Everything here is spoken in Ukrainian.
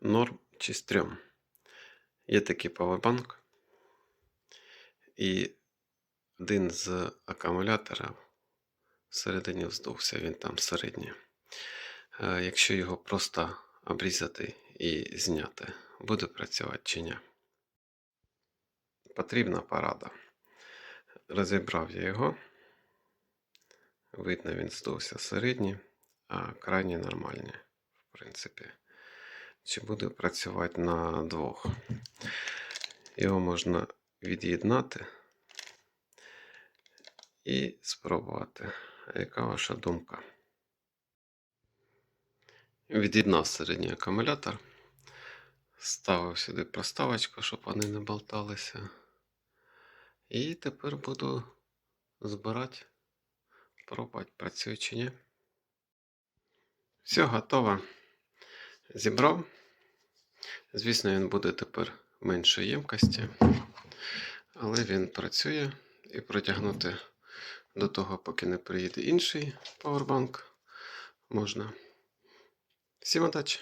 норм чи стрьом. Є такий павербанк, і один з акумуляторів всередині вздувся, він там середній. Е, Якщо його просто обрізати і зняти, буде працювати чи ні. Потрібна порада. Розібрав я його. Видно, він здувся середній, а крайні нормальні, в принципі. Чи буде працювати на двох? Його можна від'єднати і спробувати. Яка ваша думка? Від'єднав середній акумулятор, ставив сюди проставочку, щоб вони не болталися. І тепер буду збирати, пробувати, працює чи ні. Все, готово. Зібрав. Звісно, він буде тепер меншої ємкості, але він працює і протягнути до того, поки не приїде інший пауербанк, можна. Всім удачі!